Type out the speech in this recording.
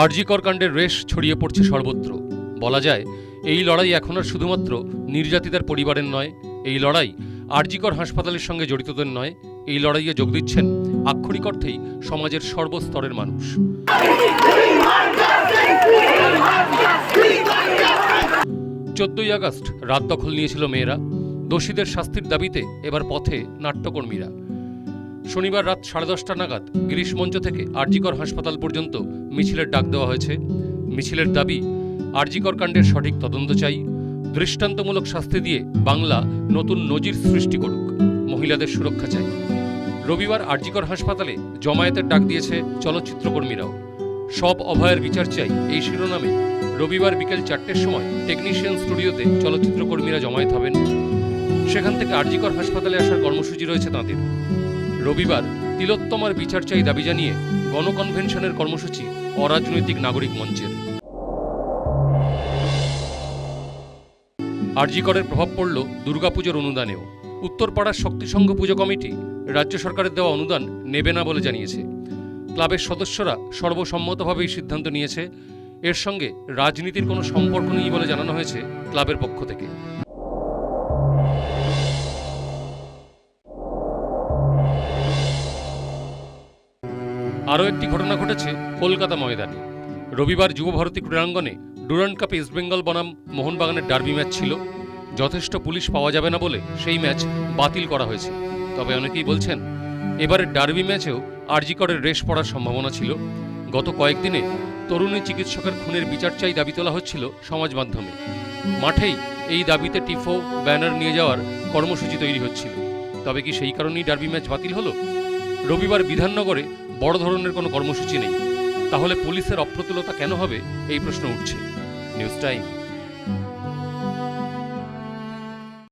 আরজিকর কাণ্ডের রেশ ছড়িয়ে পড়ছে সর্বত্র। বলা যায়, এই লড়াই এখন আর শুধুমাত্র নির্যাতিতার পরিবারের নয়, এই লড়াই আরজিকর হাসপাতালের সঙ্গে জড়িতদের নয়, এই লড়াইয়ে যোগ দিচ্ছেন আক্ষরিক অর্থেই সমাজের সর্বস্তরের মানুষ। চোদ্দই আগস্ট রাত দখল নিয়েছিল মেয়েরা। দোষীদের শাস্তির দাবিতে এবার পথে নাট্যকর্মীরা। শনিবার রাত সাড়ে দশটা নাগাদ গিরিশ মঞ্চ থেকে আরজিকর হাসপাতাল পর্যন্ত মিছিলের ডাক দেওয়া হয়েছে। মিছিলের দাবি, আরজিকর কাণ্ডের সঠিক তদন্ত চাই, দৃষ্টান্তমূলক শাস্তি দিয়ে বাংলা নতুন নজির সৃষ্টি করুক, মহিলাদের সুরক্ষা চাই। রবিবার আরজিকর হাসপাতালে জমায়েতের ডাক দিয়েছে চলচ্চিত্রকর্মীরাও। সব অভয়ের বিচার চাই এই শিরোনামে রবিবার বিকেল চারটের সময় টেকনিশিয়ান স্টুডিওতে চলচ্চিত্রকর্মীরা জমায়েত হবেন। সেখান থেকে আরজিকর হাসপাতালে আসার কর্মসূচি রয়েছে তাঁদের। রবিবার তিলোত্তমার বিচার চাই দাবি জানিয়ে গণকনভেনশনের কর্মসূচি অরাজনৈতিক নাগরিক মঞ্চের। আরজিকরের প্রভাব পড়ল দুর্গাপুজোর অনুদানেও। উত্তরপাড়ার শক্তিসংঘ পুজো কমিটি রাজ্য সরকারের দেওয়া অনুদান নেবে না বলে জানিয়েছে। ক্লাবের সদস্যরা সর্বসম্মতভাবে এই সিদ্ধান্ত নিয়েছে। এর সঙ্গে রাজনীতির কোনো সম্পর্ক নেই বলে জানানো হয়েছে ক্লাবের পক্ষ থেকে। আরও একটি ঘটনা ঘটেছে কলকাতা ময়দানে। রবিবার যুবভারতী ক্রীড়াঙ্গনে ডুরান্ড কাপে ইস্টবেঙ্গল বনাম মোহনবাগানের ডার্বি ম্যাচ ছিল। যথেষ্ট পুলিশ পাওয়া যাবে না বলে সেই ম্যাচ বাতিল করা হয়েছে। তবে অনেকেই বলছেন, এবারের ডার্বি ম্যাচেও আরজিকরের রেশ পড়ার সম্ভাবনা ছিল। গত কয়েকদিনে তরুণী চিকিৎসকের খুনের বিচার চাই দাবি তোলা হচ্ছিল সমাজ মাধ্যমে। মাঠেই এই দাবিতে টিফো, ব্যানার নিয়ে যাওয়ার কর্মসূচি তৈরি হচ্ছিল। তবে কি সেই কারণেই ডার্বি ম্যাচ বাতিল হলো? রবিবার বিধাননগরে বড় ধরনের কোনো কর্মসূচি নেই। তাহলে পুলিশের অপ্রতুলতা কেন হবে? এই প্রশ্ন উঠছে। News time.